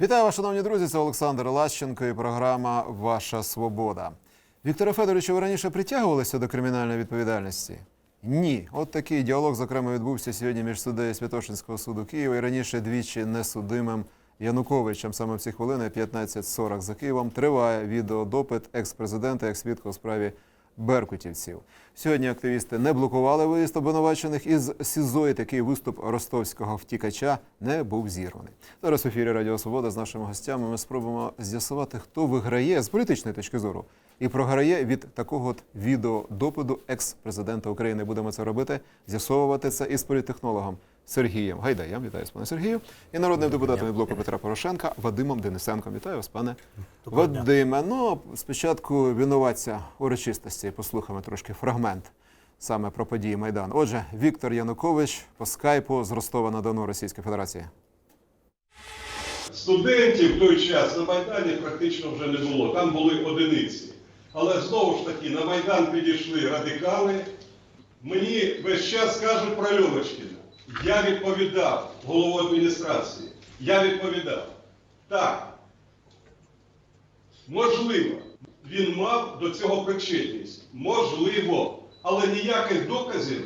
Вітаю вас, шановні друзі. Це Олександр Лащенко і програма Ваша Свобода. Віктора Федоровича ви раніше притягувалися до кримінальної відповідальності? Ні. От такий діалог, зокрема, відбувся сьогодні між суддею Святошинського суду Києва і раніше двічі несудимим Януковичем. Саме в ці хвилини 15.40 за Києвом триває відеодопит екс-президента як свідка у справі беркутівців. Сьогодні активісти не блокували виїзд обвинувачених із СІЗО, і такий виступ ростовського втікача не був зірваний. Зараз в ефірі Радіо Свобода з нашими гостями ми спробуємо з'ясувати, хто виграє з політичної точки зору і програє від такого от відеодопиту екс-президента України. Будемо це робити, з'ясовувати це із політтехнологом Сергієм Гайдаєм. Вітаю вас, пане Сергію, і народним депутатом від блоку Петра Порошенка Вадимом Денисенком. Вітаю вас, пане Вадиме. Ну спочатку винуватця урочистості. Послухаємо трошки фрагмент саме про події Майдану. Отже, Віктор Янукович по скайпу з Ростова на Дону Російської Федерації. Студентів в той час на Майдані практично вже не було, там були одиниці. Але знову ж таки на Майдан підійшли радикали. Мені весь час кажуть про Льовочкіна. Я відповідав голову адміністрації. Я відповідав. Так. Можливо, він мав до цього причетність. Можливо. Але ніяких доказів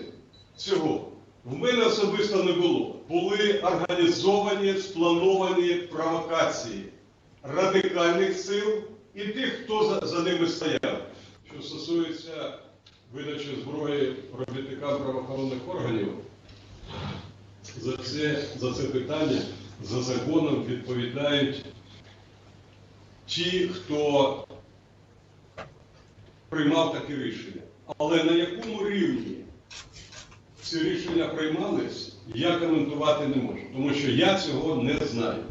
цього в мене особисто не було. Були організовані, сплановані провокації радикальних сил і тих, хто за, за ними стояв. Що стосується видачі зброї робітникам правоохоронних органів, за це, за це питання за законом відповідають ті, хто приймав таке рішення. Але на якому рівні ці рішення приймались, я коментувати не можу, тому що я цього не знаю.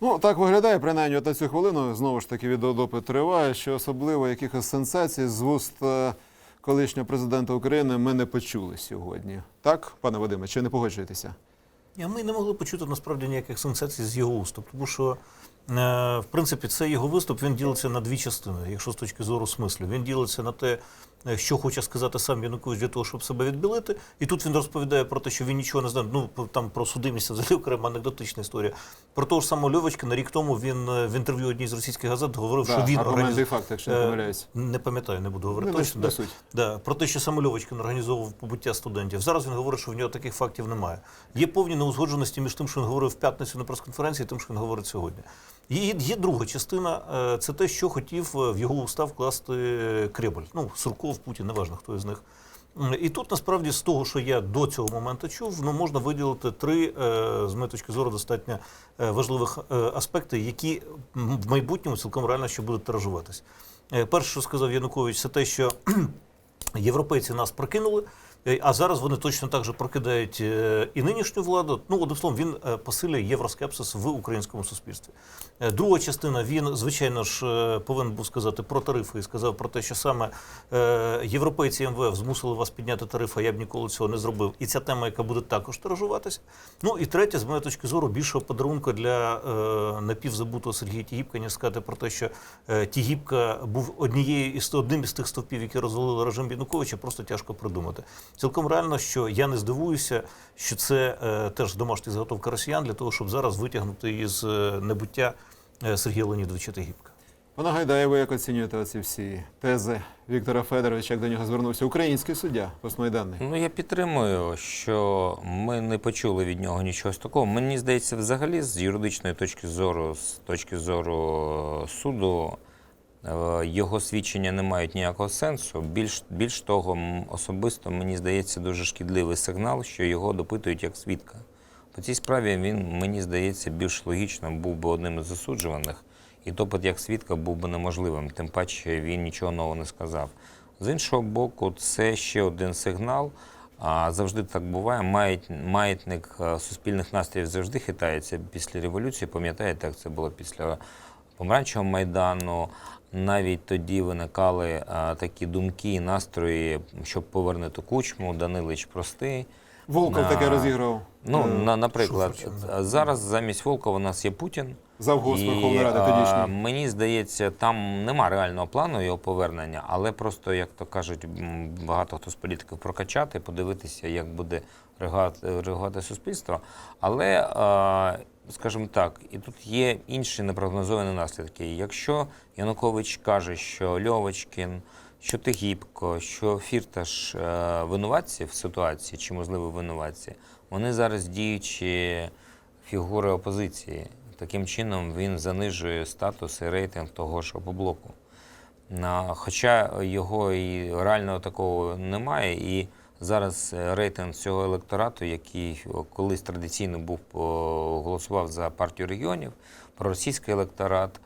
Ну так виглядає принаймні от на цю хвилину. Знову ж таки відеодопит триває. Що особливо якихось сенсацій з вуст е, колишнього президента України ми не почули сьогодні. Так, пане Вадиме, чи не погоджуєтеся? Ми не могли почути насправді ніяких сенсацій з його уст. тому що, е, в принципі, це його виступ він ділиться на дві частини, якщо з точки зору смислю. Він ділиться на те, що хоче сказати сам Янукович для того, щоб себе відбілити. І тут він розповідає про те, що він нічого не знає. Ну там про судимість взагалі окрема анекдотична історія. Про того ж самого Льовочкина рік тому він е, в інтерв'ю одній з російських газет говорив, Да, що він аргументи і організ- факти, якщо не Е, помиляюсь. Не пам'ятаю, не буду говорити Не, не, точно. не да. суть. Да, про те, що саме Льовочкин організовував побуття студентів. Зараз він говорить, що в нього таких фактів немає. Є повні неузгодженості між тим, що він говорив в п'ятницю на прес-конференції, і тим, що він говорить сьогодні. Є, є друга частина, е, це те, що хотів е, в його устав вкласти Кремль. Ну, Сурков, Путін, неважно хто із них. І тут насправді з того, що я до цього моменту чув, ну можна виділити три е, з моєї точки зору достатньо важливих аспекти, які в майбутньому цілком реально ще будуть тиражуватись. Перше, що сказав Янукович, це те, що європейці нас прокинули. А зараз вони точно так же прокидають і нинішню владу. Ну, одним словом, він посилює євроскепсис в українському суспільстві. Е, Друга частина він, звичайно ж, е, повинен був сказати про тарифи і сказав про те, що саме е, європейці МВФ змусили вас підняти тарифи, а я б ніколи цього не зробив. І ця тема, яка буде також тиражуватися. Ну і третє, з моєї точки зору, більшого подарунку для напівзабутого Сергія Тігіпка, ніж сказати про те, що Тігіпка був однією із одним із тих стовпів, які розвалили режим Януковича, просто тяжко придумати. Цілком реально, що я не здивуюся, що це теж домашня заготовка росіян для того, щоб зараз витягнути із небуття Сергія Леонідовича Тігіпка. Пане Гайдає, ви як оцінюєте оці всі тези Віктора Федоровича, як до нього звернувся український суддя постмайданний? Ну я підтримую, що ми не почули від нього нічого з такого. Мені здається, взагалі, з юридичної точки зору, з точки зору суду, е, його свідчення не мають ніякого сенсу. Більш, більш того, особисто мені здається дуже шкідливий сигнал, що його допитують як свідка. По цій справі він, мені здається, більш логічно був би одним із засуджуваних, і допит як свідка був би неможливим, тим паче він нічого нового не сказав. З іншого боку, це ще один сигнал. А завжди так буває. Мають, маятник е, суспільних настроїв завжди хитається після революції. Пам'ятаєте, як це було після помаранчевого майдану. Навіть тоді виникали а, такі думки і настрої, щоб повернути кучму. Данилич простий. Волков таке розіграв. Ну, Е, на, наприклад, зараз замість Волкова у нас є Путін. Завгосп Верховної Ради а, тодішній. Мені здається, там нема реального плану його повернення, але просто, як то кажуть, багато хто з політиків прокачати, подивитися, як буде реагувати, суспільство. Але а, скажімо так, і тут є інші непрогнозовані наслідки. Якщо Янукович каже, що Льовочкін, що Тигіпко, що Фірташ е, винуватці в ситуації, чи можливо винуватці, вони зараз діючі фігури опозиції. Таким чином він занижує статус і рейтинг того ж опоблоку. Хоча його і реального такого немає, і зараз е, рейтинг цього електорату, який колись традиційно був голосував за партію регіонів, проросійський електорат.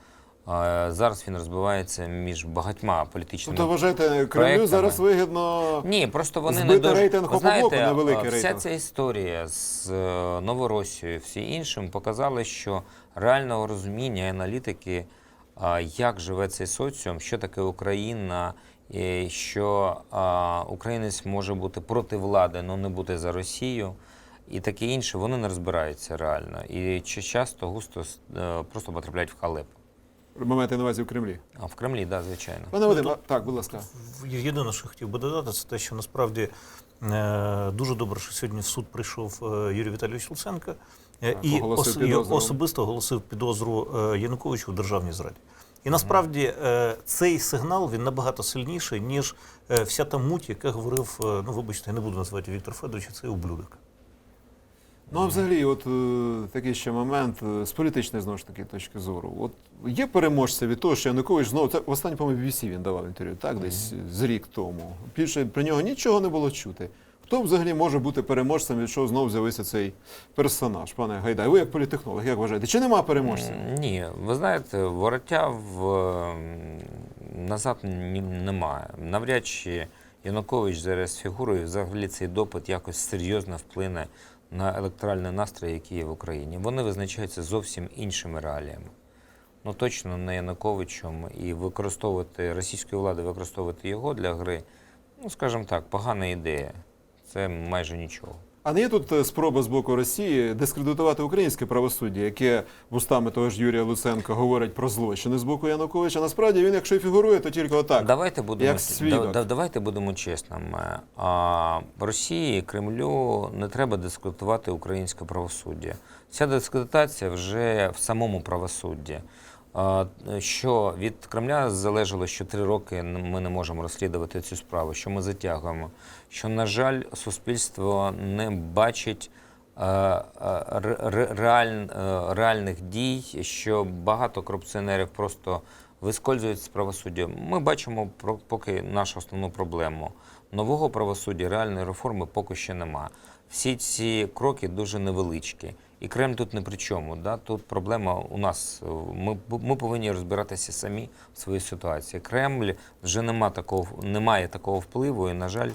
Зараз він розбивається між багатьма політичними Тобто, вважаєте, Кремлю проектами. зараз вигідно ні, просто вони Збити не дуже... рейтинг Ви знаєте, на великий вся рейтинг. ця історія з е, Новоросією, всі іншим показали, що реального розуміння і аналітики, як живе цей соціум, що таке Україна, і що українець може бути проти влади, але не бути за Росію. І таке інше, вони не розбираються реально. І чи- часто густо е, просто потрапляють в халепу. Моменти на увазі в Кремлі. А в Кремлі, так, да, звичайно. Пане Вадим, а- так, будь ласка. Єдине, що хотів би додати, це те, що насправді е, дуже добре, що сьогодні в суд прийшов е, Юрій Віталійович Луценко е, і ос- і підозру. особисто оголосив підозру е, Януковичу у державній зраді. І насправді е, цей сигнал він набагато сильніший, ніж е, вся та муть, яка говорив, ну вибачте, я не буду називати Віктор Федорович, цей ублюдок. Ну, а взагалі, от е, такий ще момент е, з політичної знову ж таки точки зору. От є переможця від того, що Янукович знову це в останній по BBC він давав інтерв'ю, так десь з рік тому. Більше про нього нічого не було чути. Хто взагалі може бути переможцем, від чого знову з'явився цей персонаж, пане Гайдай? Ви як політехнолог, як вважаєте? Чи нема переможця? М, Ні, ви знаєте, вороття в, назад ні- немає. Навряд чи Янукович зараз фігурою, взагалі цей допит якось серйозно вплине на електоральний настрій, який є в Україні. Вони визначаються зовсім іншими реаліями. Ну точно не Януковичем і використовувати російської влади, використовувати його для гри, ну скажімо так, погана ідея. Це майже нічого. А не є тут е, спроба з боку Росії дискредитувати українське правосуддя, яке вустами того ж Юрія Луценка говорить про злочини з боку Януковича. Насправді він, якщо і фігурує, то тільки отак. Давайте будемо, як свідок. да- давайте будемо чесними. А, Росії, Кремлю не треба дискредитувати українське правосуддя. Ця дискредитація вже в самому правосудді. Що від Кремля залежало, що три роки ми не можемо розслідувати цю справу, що ми затягуємо. Що, на жаль, суспільство не бачить е, е, ре- ре- реаль- е, реальних дій, що багато корупціонерів просто вискользують з правосуддя. Ми бачимо поки нашу основну проблему. Нового правосуддя, реальної реформи поки що нема. Всі ці кроки дуже невеличкі. І Кремль тут не при чому. Да? Тут проблема у нас. Ми, ми повинні розбиратися самі в своїй ситуації. Кремль вже нема такого, не має такого впливу, і, на жаль,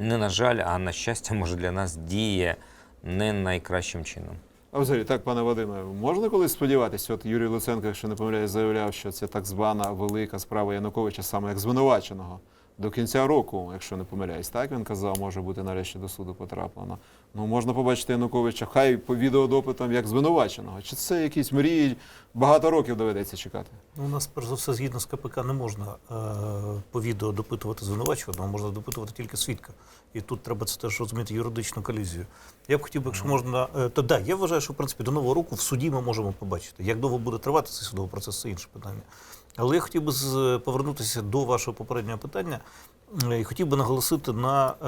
не на жаль, а на щастя, може для нас діє не найкращим чином. А взагалі, так, пане Вадиме, можна колись сподіватися? От Юрій Луценко, якщо не помиляюсь, заявляв, що це так звана велика справа Януковича, саме як звинуваченого. До кінця року, якщо не помиляюсь, так він казав, може бути нарешті до суду потраплено. Ну можна побачити Януковича, хай по відеодопитам як звинуваченого. Чи це якісь мрії багато років доведеться чекати? Ну, у нас, перш за все, згідно з КПК, не можна е, по відео допитувати звинувачуваного, можна допитувати тільки свідка. І тут треба це теж розуміти юридичну колізію. Я б хотів би, якщо можна, е, то да, я вважаю, що в принципі до нового року в суді ми можемо побачити. Як довго буде тривати цей судовий процес, це інше питання. Але я хотів би з- повернутися до вашого попереднього питання е, і хотів би наголосити на е,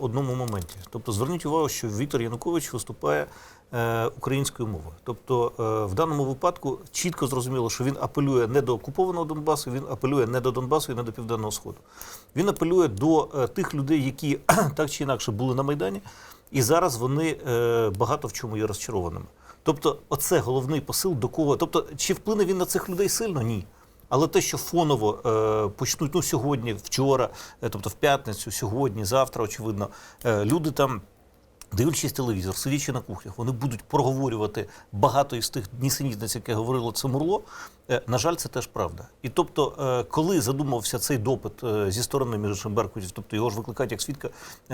одному моменті. Тобто, зверніть увагу, що Віктор Янукович виступає е, українською мовою. Тобто, е, в даному випадку чітко зрозуміло, що він апелює не до окупованого Донбасу, він апелює не до Донбасу і не до Південного Сходу. Він апелює до е, тих людей, які так чи інакше були на Майдані, і зараз вони е, багато в чому є розчарованими. Тобто, оце головний посил до кого. Тобто, чи вплине він на цих людей сильно? Ні. Але те, що фоново е, почнуть ну, сьогодні, вчора, е, тобто в п'ятницю, сьогодні, завтра, очевидно, е, люди там. Дивлячись телевізор, сидячи на кухнях, вони будуть проговорювати багато із тих нісенітниць, яке говорило це Мурло. Е, На жаль, це теж правда. І тобто, е, коли задумався цей допит е, зі сторони між Беркутів, тобто його ж викликають як свідка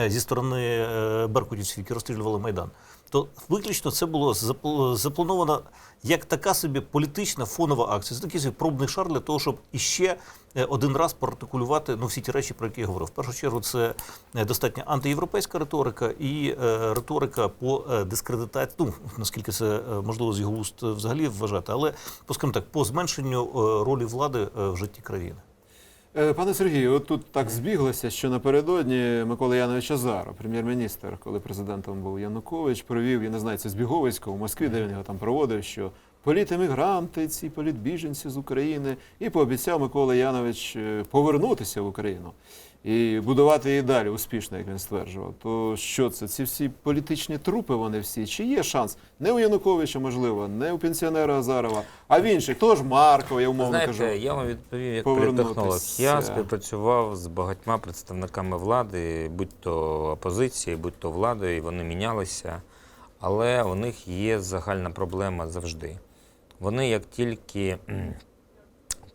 зі сторони беркутівців, які розстрілювали Майдан. То виключно це було запл- заплановано як така собі політична фонова акція. Це такий собі пробний шар для того, щоб іще е, один раз проартикулювати ну, всі ті речі, про які я говорив. В першу чергу, це е, достатньо антиєвропейська риторика і е, риторика по дискредитації, ну, наскільки це можливо з його уст взагалі вважати, але, по, скажімо так, по зменшенню ролі влади в житті країни. Е, Пане Сергію, от тут так збіглося, що напередодні Микола Янович Азаров, прем'єр-міністр, коли президентом був Янукович, провів, я не знаю, це Збіговицько у Москві, де він його там проводив, що політемігранти, ці політбіженці з України, і пообіцяв Микола Янович е, повернутися в Україну і будувати її далі успішно, як він стверджував. То що це? Ці всі політичні трупи, вони всі? Чи є шанс? Не у Януковича, можливо, не у пенсіонера Азарова, а в інших. Того ж Маркова, я умовно Знаєте, кажу. я вам відповів як повернутися. політтехнолог. Я співпрацював з багатьма представниками влади, будь то опозиції, будь то влади, і вони мінялися. Але у них є загальна проблема завжди. Вони як тільки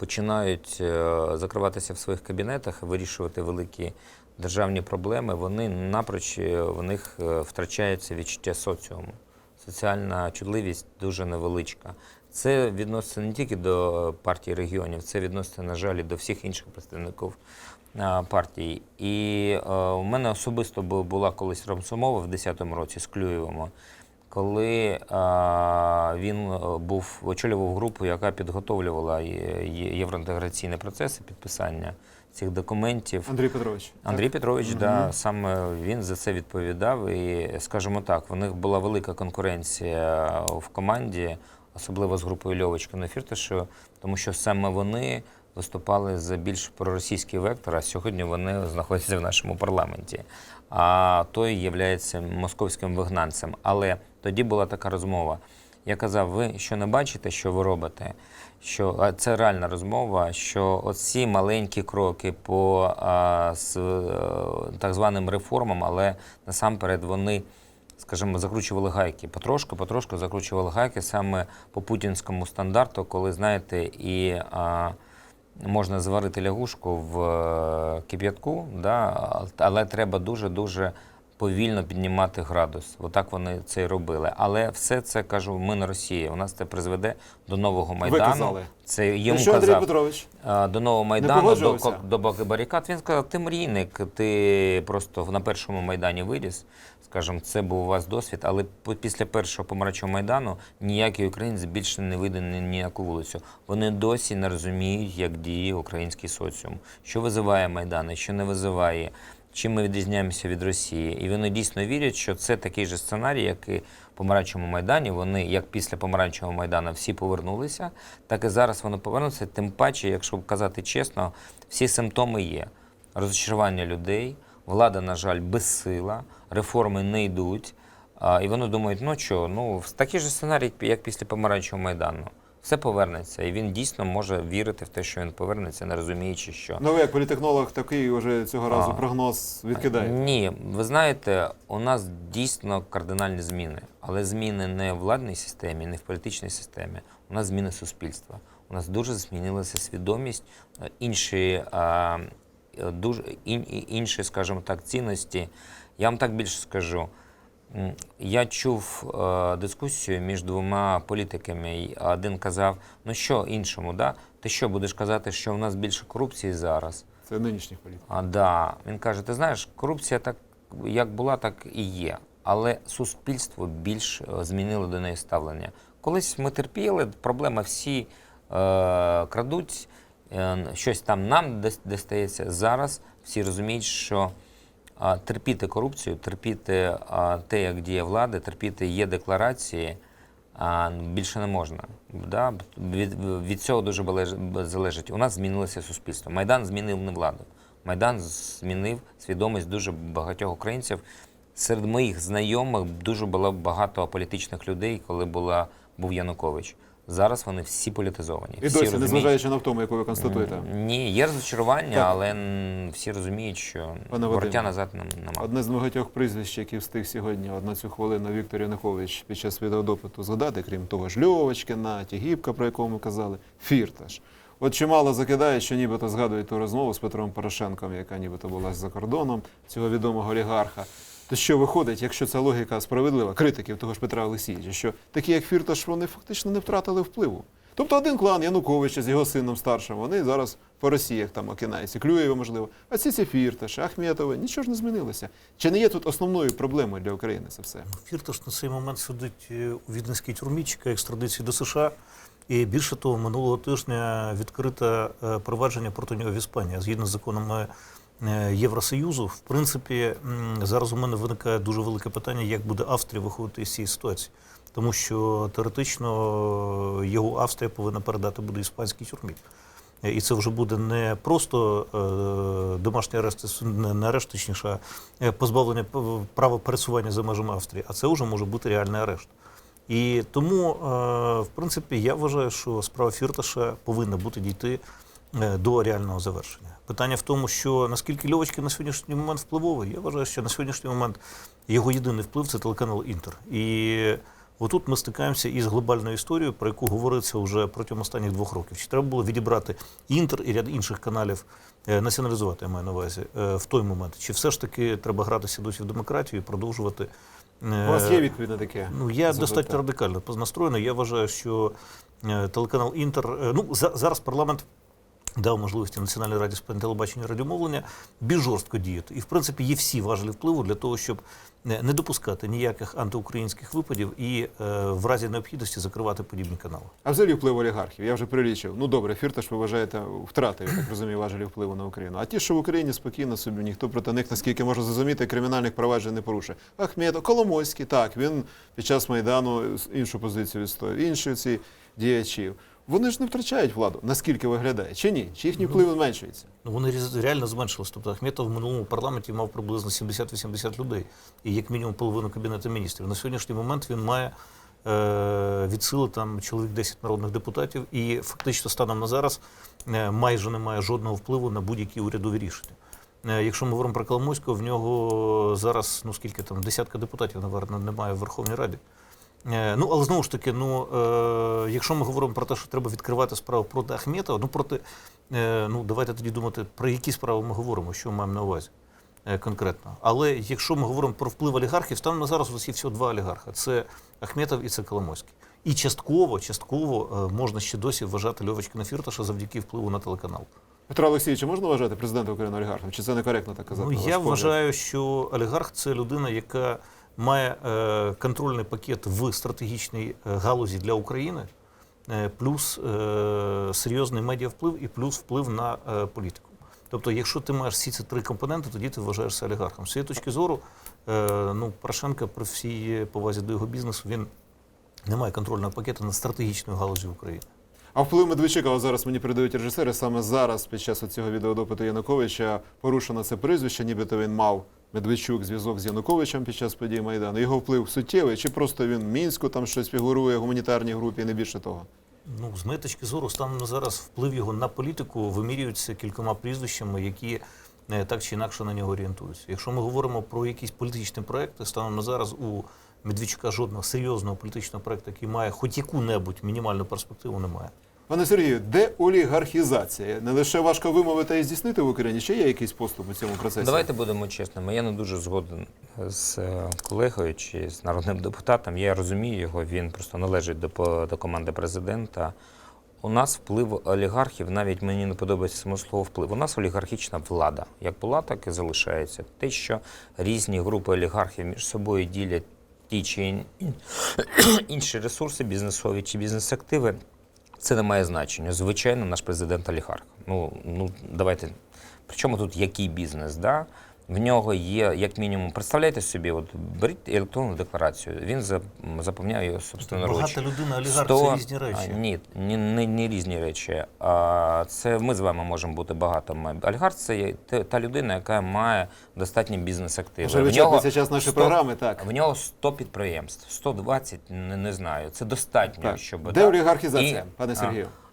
починають е, закриватися в своїх кабінетах вирішувати великі державні проблеми, вони напроч е, в них е, втрачається відчуття соціуму. Соціальна чутливість дуже невеличка. Це відноситься не тільки до партії регіонів, це відноситься, на жаль, до всіх інших представників а, партій. І е, у мене особисто була колись розмова в 10-му році з Клюєвим, коли а, він е, був очолював групу, яка підготовлювала є- євроінтеграційні процеси підписання цих документів. Андрій Петрович. Андрій так? Петрович, Мгм. да, саме він за це відповідав. І, скажімо так, в них була велика конкуренція в команді, особливо з групою Льовочкина Фірташева, тому що саме вони виступали за більш проросійський вектор, а сьогодні вони знаходяться в нашому парламенті. А той є московським вигнанцем. Але тоді була така розмова. Я казав, ви що не бачите, що ви робите? Що це реальна розмова, що оці маленькі кроки по а, з, е, так званим реформам, але насамперед вони, скажімо, закручували гайки. Потрошку, потрошку закручували гайки саме по путінському стандарту, коли знаєте, і а, можна зварити лягушку в е, кип'ятку, да, але треба дуже-дуже повільно піднімати градус. Отак вони це і робили. Але все це кажу, ми на Росії. У нас це призведе до нового майдану. казали. Це йому що, Андрій казав Петрович? до нового майдану, до, до барикад. Він сказав, ти мрійник, ти просто на першому майдані виріс. Скажімо, це був у вас досвід, але після першого помаранчевого майдану ніякий українець більше не вийде на яку вулицю. Вони досі не розуміють, як діє український соціум, що визиває майдани, що не визиває. Чим ми відрізняємося від Росії, і вони дійсно вірять, що це такий же сценарій, як і помаранчевому майдані. Вони, як після помаранчевого майдану, всі повернулися, так і зараз вони повернуться. Тим паче, якщо казати чесно, всі симптоми є: розчарування людей, влада, на жаль, безсила, реформи не йдуть. А, і вони думають, ну що, ну такий же сценарій, як після помаранчевого майдану. Все повернеться, і він дійсно може вірити в те, що він повернеться, не розуміючи, що Ну ви як політехнолог такий вже цього разу А. прогноз відкидаєте. ні, ви знаєте, у нас дійсно кардинальні зміни, але зміни не в владній системі, не в політичній системі. У нас зміни суспільства. У нас дуже змінилася свідомість, е, інші, а, е, дуже ін- інші, скажімо так, цінності. Я вам так більше скажу. Я чув е, дискусію між двома політиками. Один казав: ну що іншому, да? ти що будеш казати, що в нас більше корупції зараз? Це нинішніх політиків. А, да. Він каже: ти знаєш, корупція так як була, так і є. Але суспільство більш е, змінило до неї ставлення. Колись ми терпіли, проблема всі е, крадуть, е, щось там нам дос- достається. Зараз всі розуміють, що терпіти корупцію, терпіти те, як діє влада, терпіти є декларації. Більше не можна. Да? Від, від цього дуже залежить. У нас змінилося суспільство. Майдан змінив не владу. Майдан змінив свідомість дуже багатьох українців. Серед моїх знайомих дуже було багато політичних людей, коли була, був Янукович. Зараз вони всі політизовані. І всі досі, розуміють- незважаючи на втому, яку ви констатуєте. Ні, є розчарування, Так. але всі розуміють, що вороття назад нем- нема. Одне з багатьох прізвищ, які встиг сьогодні от на цю хвилину Віктор Янукович під час відеодопиту згадати, крім того ж Льовочкина, Тігіпка, про якого ми казали, Фірташ. От чимало закидають, що нібито згадують ту розмову з Петром Порошенком, яка нібито була за кордоном цього відомого олігарха. То що виходить, якщо ця логіка справедлива, критиків того ж Петра Олексійовича, що такі, як Фірташ, вони фактично не втратили впливу. Тобто один клан Януковича з його сином старшим, вони зараз по Росіях там окинаються, Клюєва, можливо. А ці ці Фірташ, Ахметова, нічого ж не змінилося. Чи не є тут основною проблемою для України це все? Фірташ на цей момент сидить е, у віденській тюрмі, чекає екстрадиції до США. І більше того, минулого тижня відкрите е, провадження проти нього в Іспанії. Згідно з законами Євросоюзу, в принципі, зараз у мене виникає дуже велике питання, як буде Австрія виходити з цієї ситуації. Тому що теоретично е, його Австрія повинна передати буде іспанській тюрмі. Е, І це вже буде не просто е, домашній арешт, не, арешт, точніше, а е, позбавлення права пересування за межами Австрії, а це вже може бути реальний арешт. І тому, е, в принципі, я вважаю, що справа Фірташа повинна бути дійти е, до реального завершення. Питання в тому, що наскільки Льовочки на сьогоднішній момент впливовий, я вважаю, що на сьогоднішній момент його єдиний вплив це телеканал Інтер. І отут ми стикаємося із глобальною історією, про яку говориться вже протягом останніх двох років. Чи треба було відібрати Інтер і ряд інших каналів, е, націоналізувати, я маю на увазі, е, в той момент? Чи все ж таки треба гратися досі в демократію і продовжувати? е, У вас є відповідь на таке? Ну, я запитання? достатньо радикально настроєний. Я вважаю, що е, телеканал Інтер. е, Ну, за, зараз парламент дав можливості Національній раді з телебачення і радіомовлення більш жорстко діяти. І, в принципі, є всі важелі впливу для того, щоб е, не допускати ніяких антиукраїнських випадів і е, в разі необхідності закривати подібні канали. А взагалі вплив олігархів, я вже прилічив. Ну добре, Фірташ, ви вважаєте, втратив, я так розумію, важелі впливу на Україну. А ті, що в Україні спокійно собі, ніхто проти них, наскільки можна зрозуміти, кримінальних проваджень не порушує. Ахметов, Коломойський, так, він під час Майдану іншу позицію відстояв, інші ці діячів. Вони ж не втрачають владу, наскільки виглядає, чи ні? Чи їхній вплив зменшується? Ну, вони реально зменшились. Тобто Ахметов в минулому парламенті мав приблизно 70-80 людей, і як мінімум половину кабінету міністрів. На сьогоднішній момент він має е, від сили там чоловік 10 народних депутатів, і фактично станом на зараз е, майже немає жодного впливу на будь-які урядові рішення. Е, Якщо ми говоримо про Коломойського, в нього зараз ну скільки там десятка депутатів, напевно, немає в Верховній Раді. Е, Ну, але знову ж таки, ну е, якщо ми говоримо про те, що треба відкривати справу проти Ахметова, ну проти е, ну давайте тоді думати, про які справи ми говоримо, що ми маємо на увазі е, конкретно. Але якщо ми говоримо про вплив олігархів, станом на зараз у нас є всього два олігарха: це Ахметов і це Коломойський. І частково, частково е, можна ще досі вважати Льовочкина Фірташа завдяки впливу на телеканал. Петро Олексійовича можна вважати президента України олігархом? Чи це некоректно так казати? Ну, я вважаю, що олігарх це людина, яка має е, контрольний пакет в стратегічній е, галузі для України, е, плюс серйозний медіавплив і плюс вплив на політику. Тобто, якщо ти маєш всі ці три компоненти, тоді ти вважаєшся олігархом. З цієї точки зору, ну, Порошенко при всій повазі до його бізнесу, він не має контрольного пакету над стратегічною галузі України. А вплив Медведчука, зараз мені передають режисери, саме зараз, під час цього відеодопиту Януковича, порушено це прізвище, нібито він мав Медведчук зв'язок з Януковичем під час подій Майдану. Його вплив суттєвий, чи просто він в Мінську там щось фігурує, в гуманітарній групі, не більше того. Ну, з моєї точки зору, станом на зараз вплив його на політику вимірюється кількома прізвищами, які е, так чи інакше на нього орієнтуються. Якщо ми говоримо про якісь політичні проекти, станом на зараз у Медведчука жодного серйозного політичного проекту, який має хоч яку-небудь мінімальну перспективу, немає. Пане Сергію, де олігархізація? Не лише важко вимовити і здійснити в Україні, чи є якийсь поступ у цьому процесі? Давайте будемо чесними. Я не дуже згоден з е, колегою чи з народним депутатом. Я розумію його, він просто належить до, до команди президента. У нас вплив олігархів, навіть мені не подобається само слово вплив. У нас олігархічна влада. Як була, так і залишається. Те, що різні групи олігархів між собою ділять ті чи ін- ін- інші ресурси, бізнесові чи бізнес-активи, це не має значення. Звичайно, наш президент олігарх. Ну, ну давайте. Причому тут який бізнес? Да? В нього є, як мінімум, представляєте собі, от беріть електронну декларацію, він за- заповняє його собственноручно. Багата людина, олігарх Сто- це різні речі. А, ні, ні, не, не різні речі. А це ми з вами можемо бути багатими. Олігарх це є та людина, яка має достатні бізнес-активи. Вже В вичерпується час нашої 100 програми, так. В нього 100 підприємств, 120, не, не знаю. Це достатньо, Так. щоб Де так. олігархізація, І- пане Сергію? Деолігархізація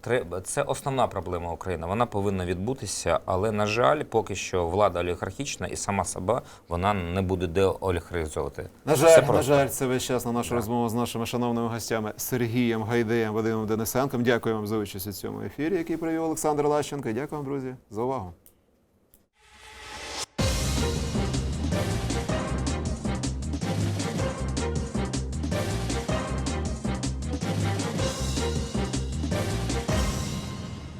треба це основна проблема України. Вона повинна відбутися, але на жаль, поки що влада олігархічна і сама себе вона не буде деолігархізовувати. На жаль, на жаль, це весь час на нашу розмову з нашими шановними гостями Сергієм Гайдеєм, Вадимом Денисенком. Дякую вам за участь у цьому ефірі, який провів Олександр Лащенко. Дякую вам, друзі, за увагу.